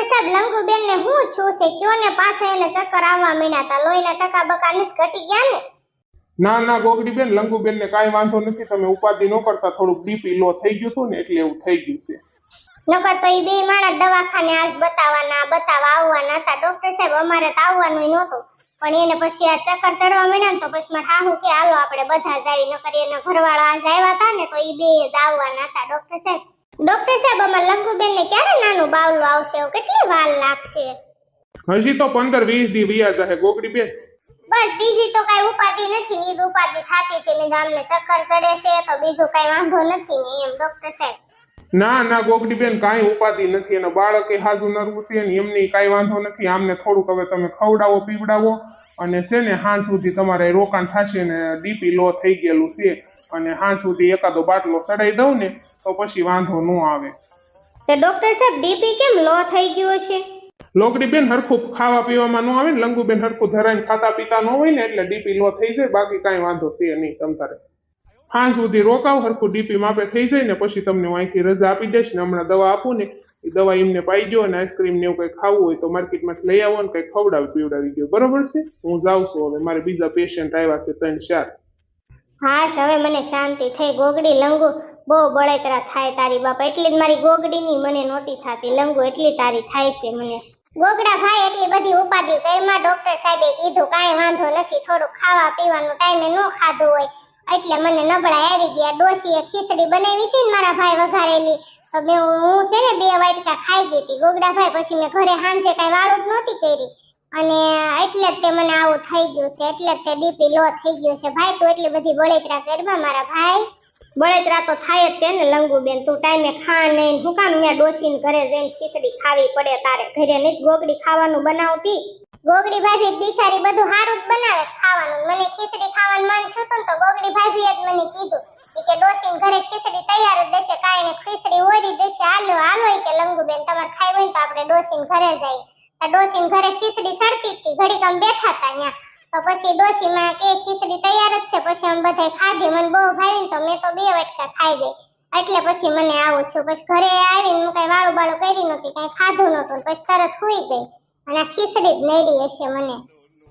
Doctor સાહેબ લંગુબેન ને હું છું છે? કયો ને પાસે એને ચક્કર આવવા માંડ્યા હતા લોહીના ટકા બકા નથી ઘટી ગયા ને? ના ના ગોગડી બેન લંગુબેન ને કાઈ વાંધો નથી. તમે ઉપાધિ ન કરતા થોડુંક બીપી લો. થઈ ગયું હતું ને એટલે એવું થઈ ગયું છે. નકર તો એ બે માણસ દવાખાને આજ બતાવવાના બતાવવા આવવાના હતા. ડોક્ટર સાહેબ અમારે તો આવવાનું નહોતું. પણ એને પછી આ ચક્કર ચડવા માંડ્યા ને તો પછી મારે હાહુ કે હાલો આપણે બધા જાય નકર એના ઘરવાળા આજ આવ્યા હતા ને તો એ બે જ આવવાના હતા ડોક્ટર સાહેબ. ડોક્ટર સાહેબ અમાર લંગુબેન ને ક્યારે નાનું બાવલું આવશે કેટલી વાર લાગશે? હજી તો પંદર વીસ દી વ્યા જશે ગોગડીબેન બસ બીજી તો કઈ ઉપાધિ નથી ની ઉપાધિ થતી હતી ને ગામને ચક્કર ચડે છે તો બીજું કઈ વાંધો નથી ને એમ ડોક્ટર સાહેબ. ના ના ગોગડી બેન કાંઈ ઉપાધિ નથી. અને બાળકે હાજુ નરવું છે ને એમની કાંઈ વાંધો નથી. આમને થોડુંક હવે તમે ખવડાવો પીવડાવો અને છે ને હાંજ સુધી તમારે રોકાણ થશે ને ડીપી લો થઈ ગયેલું છે. અને હાંજ સુધી એકાદો બાટલો ચડાઈ દઉં ને તો પછી વાંધો ન આવે. તો ડોક્ટર સાહેબ ડીપી કેમ લો થઈ ગયો છે લોકડી બેન હરખું ખાવા પીવામાં ન આવે ને લંગુબેન હરખું ધરાઈને ખાતા પીતા ન હોય ને એટલે ડીપી લો થઈ જાય બાકી કાંઈ વાંધો થયે નહીં તમ તારે. હાંજ સુધી રોકાવ હરખું ડીપી માપે થઈ જાય ને પછી તમને હું અહીંથી રજા આપી દઈશ ને હમણાં દવા આપું ને એ દવા એમને પાઈ ગયો અને આઈસ્ક્રીમ ને એવું કંઈ ખાવું હોય તો માર્કેટમાંથી લઈ આવો ને કંઈ ખવડાવી પીવડાવી ગયો બરોબર છે? હું જાઉં છું હવે. મારે બીજા પેશન્ટ આવ્યા છે ત્રણ ચાર. હા હવે મને શાંતિ થઈ. ગોગડી લંગુ બહુ બળેતરા થાય તારી બાપા. એટલી જ મારી ગોગડીની મને નહોતી થતી. લંગુ એટલી તારી થાય છે મને. ગોગડા ભાઈ એટલી બધી ઉપાધિ કરીમાં ડોક્ટર સાહેબે કીધું, કાંઈ વાંધો નથી, થોડું ખાવા પીવાનું ટાઈમે ન ખાધું હોય. એટલે મને નબળા આવી ગયા. ડોશીએ ખીચડી બનાવી હતી ને મારા ભાઈ વઘારેલી. તો મેં હું છે ને બે વાટકા ખાઈ ગઈ હતી. ગોગડા ભાઈ પછી મેં ઘરે હાંજે કાંઈ વાળું જ નહોતી કરી. અને એટલે જ તે મને આવું થઈ ગયું છે. એટલે જ તે બીપી લો થઈ ગયું છે. ભાઈ તું એટલી બધી બળેતરા કરવા મારા ભાઈ. બળેતરા તો થાય જ તેને, લંગુબેન. તું ટાઈમે ખા નહીં. હું કામ ત્યાં ડોસીને ઘરે જઈને ખીચડી ખાવી પડે. તારે ઘરે નહીં ગોગડી ખાવાનું બનાવતી? ગોગડી ભાભી બિચારી બધું સારું જ બનાવે ખાવાનું. મને ખીચડી ખાવાનું મન છું તો ગોગડી ભાભીએ જ મને કીધું. કે ડોસીને ઘરે ખીચડી તૈયાર જ દેશે, કાંઈ ખીચડી ઓરી દેશે. હાલો હાલો કે લંગુબેન, તમારે ખાઈ હોય તો આપણે ડોસીને ઘરે જઈએ. ડોસીને ઘરે ખીચડી સડતી હતી. ઘડીક આમ બેઠા હતા ત્યાં તો પછી ડોશીમાં કે ખીચડી તૈયાર જ છે. પછી અમે બધાય ખાધી. મને બહુ ભાવી તો મેં તો બે વટકા ખાઈ ગઈ. એટલે પછી મને આવું છું. પછી ઘરે આવીને હું કઈ વાળું બાળું કરી નહોતી, કઈ ખાધું નહોતું પછી તરત સુઈ ગઈ. અને ખીચડી જ નડી હશે મને.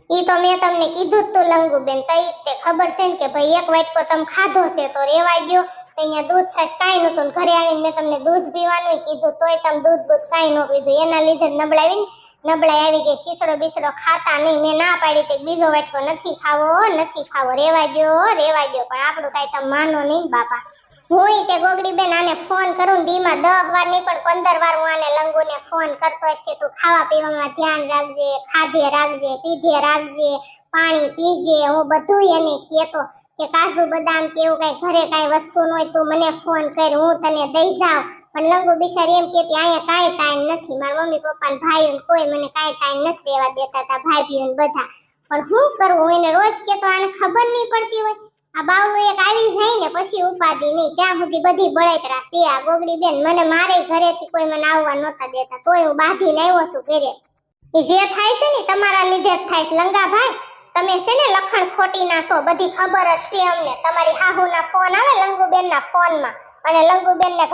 ઈ તો મેં તમને કીધું તું લંગુબેન, તો ઈ તે ખબર છે ને કે ભાઈ એક વાટકો તમે ખાધો છે તો રેવાઈ ગયો. અહીંયા દૂધ છાશ કાંઈ નહોતું ઘરે આવીને મેં તમને દૂધ પીવાનું કીધું, તોય તમે દૂધ બૂધ કાંઈ ન પીધું. એના લીધે નબળાવીને નબળાઈ આવી ગઈ ખીસડો બીસડો ખાતા નહીં, મેં ના પાડી તે બીજો વાટકો નથી ખાવો નથી ખાવો રેવા દો રેવા દો પણ આપણું કાંઈ તમે માનો નહીં બાપા. હું તે ગોગડી બેન આને ફોન કરું દીમાં દસ વાર નહીં, પણ પંદર વાર હું આને લંગુને ફોન કરતો હશે કે તું ખાવા પીવામાં ધ્યાન રાખજે, ખાધે રાખજે, પીધે રાખજે, પાણી પીજે, હું બધું એને કહેતો કે કાજુ બદામ કે એવું કઈ ઘરે કઈ વસ્તુ ન હોય તું મને ફોન કર, હું તને દઈ જાઉં. પણ લંગુ બિચારી એમ કે અહીંયા કાંઈ ટાઈમ નથી. મારા મમ્મી પપ્પા ને કોઈ મને કાંઈ ટાઈમ નથી રહેવા દેતા હતા ભાભીઓ ને બધા. પણ શું કરું? હું એને રોજ કે આને ખબર નહીં પડતી હોય. આ બાવલું એક આવી જાય ને પછી ઉપાધિ નહીં. ત્યાં સુધી બધી બળેતરા તે આ ગોગડી બેન મને મારે ઘરેથી કોઈ મને આવવા નહોતા દેતા. તોય હું બાંધીને આવ્યો છું ઘરે. એ જે થાય છે ને તમારા લીધે જ થાય છે. લંગા ભાઈ તમે છે ને લખણ ખોટી ના છો બધી ખબર જ છે અમને. તમારી હાહુના ફોન આવે લંગુબેનના ફોનમાં. અને લંગુબેન ને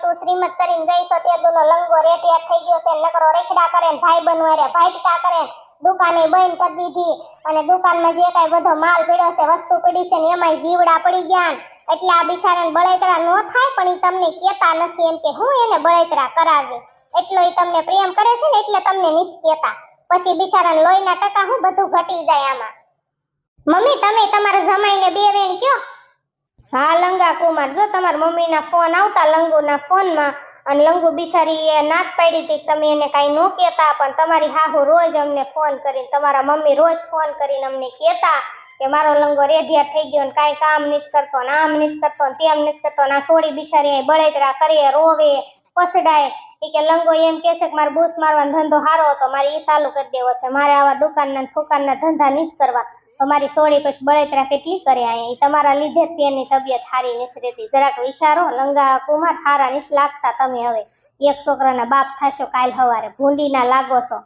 તું શ્રીમત કરીને ગઈ છો તે દુનો લંગો રેટિયા થઈ ગયો છે, નકરો રેખડા કરે ભાઈ બનવારે ભાઈટકા કરે દુકાને બંધ કરી દીધી. અને દુકાનમાં જે કાંઈ બધો માલ પડ્યો છે, વસ્તુ પડી છે ને એમાંય જીવડા પડી ગયા એટલે આ બિચારાને બળેતરા ન થાય, પણ એ તમને કેતા નથી એમ કે હું એને બળેતરા કરાવી. એટલો એ તમને પ્રેમ કરે છે ને, એટલે તમને નથી કેતા પછી બિચારાને લોહીના ટકા હું બધું ઘટી જાય આમાં. મમ્મી, તમે તમારા જમાઈને બે વેણ કયો? હા, લંગા કુમાર, જો તમારા મમ્મીના ફોન આવતા લંગુના ફોનમાં અને લંગુ બિચારી એ નાક પાડી હતી તમે એને કાંઈ ન કહેતા, પણ તમારી હાહુ રોજ અમને ફોન કરીને, તમારા મમ્મી રોજ ફોન કરીને અમને કહેતા કે મારો લંગો રેઢિયા થઈ ગયો ને કાંઈ કામ નથી કરતો ને આમ નથી કરતો ને તેમ નથી કરતો ને આ સોડી બિચારી બળેતરા કરે, રોવે, પસડાય. એ કે લંગો એમ કહે છે કે મારે બૂસ મારવાનો ધંધો સારો હતો, મારે એ ચાલુ કરી દેવો છે, મારે આવા દુકાનના ફુકાનના ધંધા નથી કરવા. તો મારી સોડી પછી બળતરા કેટલી કરે અહીંયા તમારા લીધે જ તેની તબિયત સારી નથી રહેતી. જરાક વિચારો લંગા કુમાર સારા નથી લાગતા તમે હવે. એક છોકરાના બાપ થશો કાલ સવારે ભૂંડીના લાગો છો.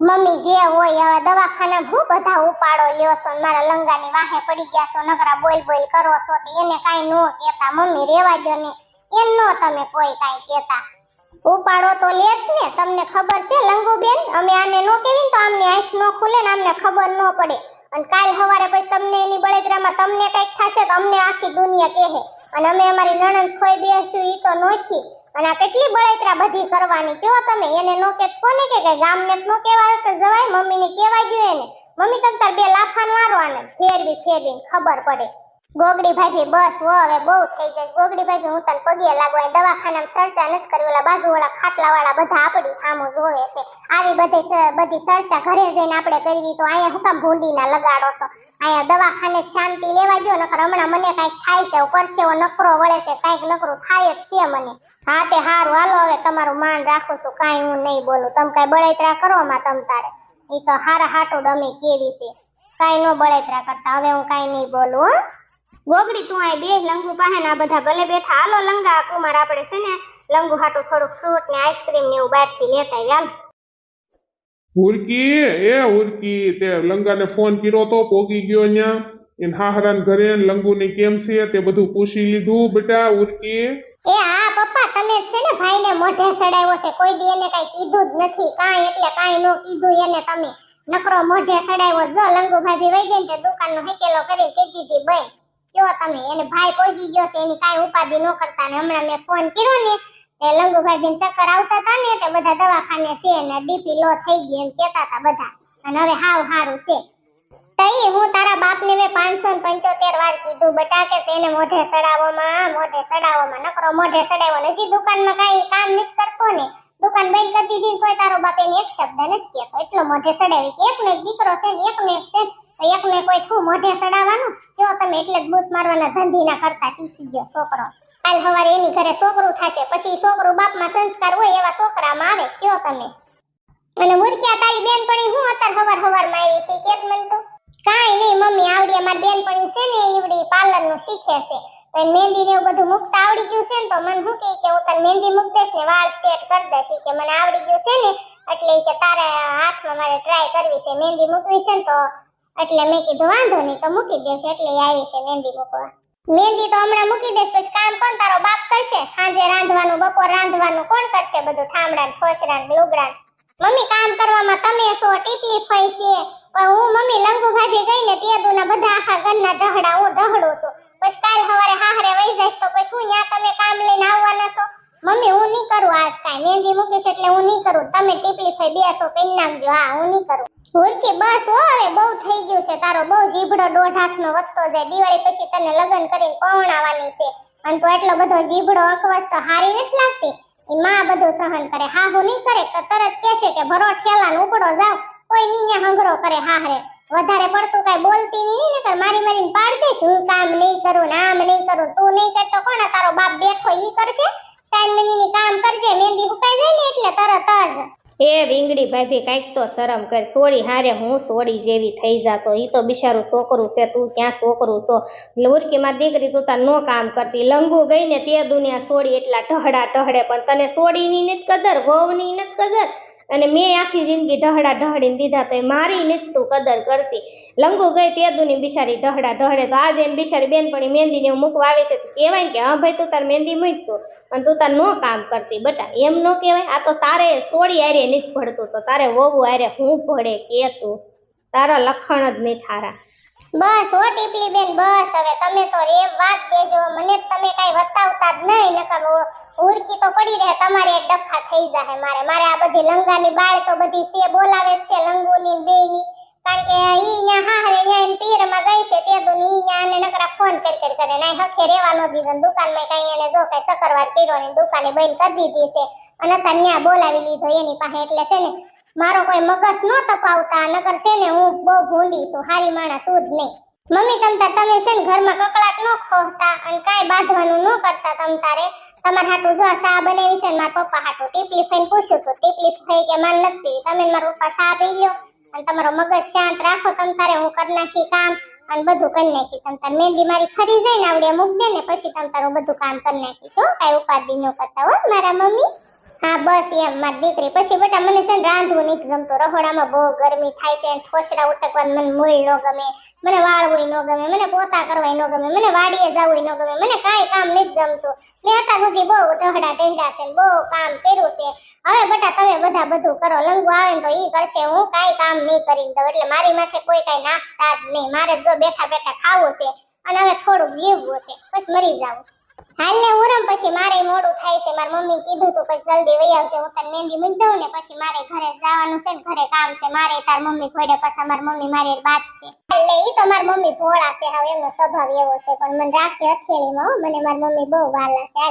મમ્મી જે હોય હવે દવાખાના હું બધા ઉપાડો લ્યો છો ને મારા લંગાની વાહે પડી ગયા છો નકરા બોલ બોલ કરો છો એને કાંઈ નો કહેતા, મમ્મી રેવા દો ને. એમ નો તમે કોઈ કાંઈ કહેતા. ઉપાડો તો લેત ને, તમને ખબર છે કેવી કહેવી તો અમને આંખ નો ખુલે ને આમને ખબર ન પડે. અને કાલ સવારે પછી તમને એની બળદરામાં તમને કંઈક થશે તો અમને આખી દુનિયા કહે અને અમે અમારી નણંદ ખોઈ બેસું ઈ તો નોખી. અને આ કેટલી બળતરા બધી કરવાની? કયો તમે? એને નો કે, કોને કે કે ગામને નો કહેવાય તો જવાય, મમ્મીને કહેવાય ગયો એને. મમ્મી તમ તાર બે લાફાન મારો આને. ફેરવી ફેરવી ખબર પડે. ગોગડી ભાભી, બસ હો, હવે બહુ થઈ જાય. ગોગડી ભાભી, હું તને પગે લાગુ આ દવાખાનામાં ચર્ચા નથી કરવી, ઓલા બાજુવાળા ખાટલાવાળા બધા આપણી સામો જોવે છે. આવી બધી બધી ચર્ચા ઘરે જઈને આપણે કરવી તો અહીંયા હું કામ ભૂંડીના લગાડો છો? અહીંયા દવાખાને શાંતિ લેવા ગયો નકર હમણાં મને કાંઈક થાય છે પરસેવો નકરો વળે છે, કાંઈક નકરું થાય જ છે મને. હા, તે હારું. હાલો, હવે તમારું માન રાખું છું, કાંઈ હું નહીં બોલું. તમે કાંઈ બળતરા કરો માં તમ તારે. એ તો હારા હાટું ડમી કેવી છે. કાંઈ નો બળતરા કરતા. હવે હું કાંઈ નહીં બોલું, હો. ગોગડી તું આય બે લંગુ પાસે ના બધા ભલે બેઠા. હાલો લંગા કુમાર આપણે છે ને લંગુ હાટું થોડુંક ફ્રૂટ ને આઈસ્ક્રીમ ને એવું બહારથી લેતા આવ્યા ઉર્કી એ ઉર્કી તે લંગાને ફોન કર્યો તો પોગી ગયો ન્યા એન હાહરાન ઘરે ને કેમ છે તે બધું પૂછી લીધું બેટા ઉર્કી. એ હા પપ્પા તમે છે ને ભાઈને મોઢે સડાવ્યો છે. કોઈ દી એને કઈ કીધું જ નથી. કાંઈ એટલે કાંઈ નો કીધું એને તમે. નકરો મોઢે સડાવ્યો. જો લંગુ ભાભી વઈ ગઈ ને તે દુકાનનો હેકેલો કરીને કીધી હતી બઈ કયો તમે. એને ભાઈ પહોંચી ગયો છે, એની કાંઈ ઉપાધિ ન કરતા. ને હમણાં મેં ફોન કર્યો ને, એ લંગુભાઈ ભાભી ચક્કર આવતા હતા ને તે બધા દવાખાને છે ને, ડીપી લો થઈ ગઈ એમ કહેતા હતા બધા. અને હવે હાવ હારું છે. તઈ હું તારા બાપને મેં પાંચસો પંચોતેર વાર કીધું બટા કે તેને મોઢે સડાવોમાં મોઢે સડાવોમાં. નકરો મોઢે સડાવો ને દુકાનમાં કાંઈ કામ નથી કરતો ને. દુકાન બંધ કરી દીધી તોય તારો બાપ એને એક શબ્દ નથી કહેતો. એટલો મોઢે સડાવી કે એકનો એક દીકરો છે ને, એકનો એક છે એકને કોઈ થું મોઢે સડાવવાનું? જો એટલે જ મારવાના ધંધીના કરતા શીખી ગયો છોકરો. કાલ સવારે એની ઘરે છોકરું થશે, પછી છોકરું બાપમાં સંસ્કાર હોય એવા છોકરામાં આવે. કયો તમે? અને મુરકિયા તારી બેનપણી હું અત્યારે હવાર હવારમાં આવી છે કેત મન તો કાંઈ નહીં, મમ્મી આવડી, અમારી બેનપણી છે ને ઈવડી પાર્લરનું શીખે છે. તો મહેંદી ને એવું બધું મૂકતા આવડી ગયું છે ને, તો મને શું કે હું તને મહેંદી મૂક દેશ ને, વાળ સ્ટ્રેટ કરી દઈશ. કે મને આવડી ગયું છે ને, એટલે કે તારે હાથમાં મારે ટ્રાય કરવી છે. મહેંદી મૂકવી છે ને, તો એટલે મેં કીધું, વાંધો નહીં, તો મૂકી દેશે એટલે આવી છે મહેંદી મૂકવા. મહેંદી તો હમણાં મૂકી દેશ પછી કામ કોણ તારો બાપ કરશે? સાંજે રાંધવાનું, બપોર રાંધવાનું કોણ કરશે બધું? ઠામડા ઠોસરા લુગડા મમ્મી, કામ કરવામાં તમે છો ટીપલી ફઈ છે. પણ હું મમ્મી લંગુ ભાભી ગઈ ને તે દુના બધા આખા ઘરના ઢહડા, હું ઢહડું છું. પછી કાલ સવારે હાહરે વહી જઈશ, તો પછી હું ન્યા તમે કામ લઈને આવવાના છો? મમ્મી, હું નહીં કરું આજ કાંઈ. મહેંદી મૂકીશ એટલે હું નહીં કરું. તમે ટીપલી ફઈ બેસો કરી નાખજો. હા, હું નહીં કરું. હુરકી બસ હો બહુ થઈ ગયું છે. તારો બહુ જીભડો દોઢ હાથનો વધતો જાય દિવાળી પછી તને લગ્ન કરીને પવણાવવાની છે. અને તો એટલો બધો જીભડો અકવાસ તો હારી નથી લાગતી. એ માં બધું સહન કરે. હા, હું નહીં કરે તો તરત કહેશે કે ભરો ઠેલા ને ઉપડો જાવ. કોઈ નીને હંગરો કરે હાહરે વધારે પડતું કઈ બોલતી નહીં નકર મારી મારીને પાડ દઈશ. હું કામ નહીં કરું, નામ નહીં કરું, તું નહીં કરતો કોણ તારો બાપ બેઠો ઈ કરશે? કાઈ મહિનાની કામ કરજે, મહેંદી હુકાઈ જાય ને એટલે તરત જ. એ વિંગડી ભાભી કાંઈક તો શરમ કર. સોડી હારે હું સોડી જેવી થઈ જાતો. એ તો બિચારું છોકરું છે, તું ક્યાં છોકરું છો? લુરકીમાં દીકરી તું તાર નો કામ કરતી. લંગુ ગઈ ને તે દુનિયા સોડી એટલા ઢહડા ઢહડે, પણ તને સોડીની નથી કદર, વહુની નથી કદર. અને મેં આખી જિંદગી ઢહડા ઢહડીને દીધા તો મારી નથી તું કદર કરતી. લંગુ ગઈ તે દુની બિચારી ઢહડા ઢહડે તો આજે બિચારી બેનપણી મહેંદીને એવું મૂકવા આવે છે. કહેવાય કે, હા ભાઈ, તું તાર મહેંદી મૂકતો અને તું તાર નો કામ કરતી બટા, એમ ન કહેવાય, આ તો તારે સોડી આરે નથી ભળતું તો તારે વહુ આરે હું ભળે કે તું? તારા લખણ જ નહીં થારા. બસ ઓ ટીપલી બેન, બસ, હવે તમે તો રેવ વાત દેજો મને તમે કાઈ વતાવતા જ નહીં, નકર ઉરકી તો પડી રહે, તમારે ડખા થઈ જાય મારે. મારે આ બધી લંગાની બાળ તો બધી છે, બોલાવે છે લંગુની બેની કારણ કે ઈ ન્યા હાહરે ન્યા એની પીરમાં ગઈ તે દુની ન્યા આને નકરા ફોન કરી કરી કરે નાઈ હખે રેવાનો દીધો ને દુકાનમાં કઈ એને જો કઈ સકરવાર પીરો ને દુકાને બંધ કરી દીધી છે. અને તન્યા બોલાવી લીધો, એની પાસે એટલે છે ને, મારો કોઈ મગજ નો તપાવતા, નકર છે ને હું બહુ ભૂંડી છું, હારી માણા સુધ નહીં. મમ્મી તમતા તમે છે ને ઘરમાં કકળાટ ન ખોતા અને કાંઈ બાંધવાનું ન કરતા તમ તારે? તમારા હાટું જો સા બનાવી છે ને મારા પપ્પા હાટું ટીપલી ફઈને પૂછ્યું તો, ટીપલી ફઈ કે માન નથી, તમે મારા પપ્પા સા પી લ્યો અને તમારો મગજ શાંત રાખો, તમ તારે હું કરી નાખી કામ અને બધું કરી નાખી. તમ તારે મહેંદી મારી ખરી જાય ને આવડે, મૂક દે ને પછી તમ તારું બધું કામ કરી નાખીશ હો. કાંઈ ઉપાધિ ન કરતા હો, મારા મમ્મી. હા, બસ એમ મારી દીકરી. પછી બેટા મને છે ને રાંધવું નથી ગમતું. રહોડામાં બહુ ગરમી થાય છે ઠોસરા ઉટકવાનું મને મૂળ ન ગમે. મને વાળવું ન ગમે. મને પોતા કરવા ન ગમે. મને વાડીએ જવું ન ગમે. મને કાંઈ કામ નથી ગમતું. મેં અત્યાર સુધી બહુ ઢહડા ઢેંડા છે બહુ કામ કર્યું છે. હવે બેટા તમે બધા બધું કરો. લંગુ આવે ને તો ઈ કરશે. હું કાંઈ કામ નહીં કરીને દઉં. એટલે મારી માથે કોઈ કાંઈ નાખતા જ નહીં. મારે જો બેઠા બેઠા ખાવું છે. અને હવે થોડુંક જીવવું છે. પછી મરી જાવું હાલ ને ઉરમ પછી મારે મોડું થાય છે. મારી મમ્મી કીધું તું પછી જલ્દી વહી આવશે હું તને મહેંદી મૂકી દઉં ને પછી મારે ઘરે જવાનું છે ને ઘરે કામ છે. મારે તાર મમ્મી ખોડે પાછા, મારી મમ્મી મારી બાત છે. એટલે ઈ તો મારી મમ્મી ભોળા છે, હવે એમનો સ્વભાવ એવો છે. પણ મને રાખે હથેળીમાં મને મારી મમ્મી બહુ વાલા છે.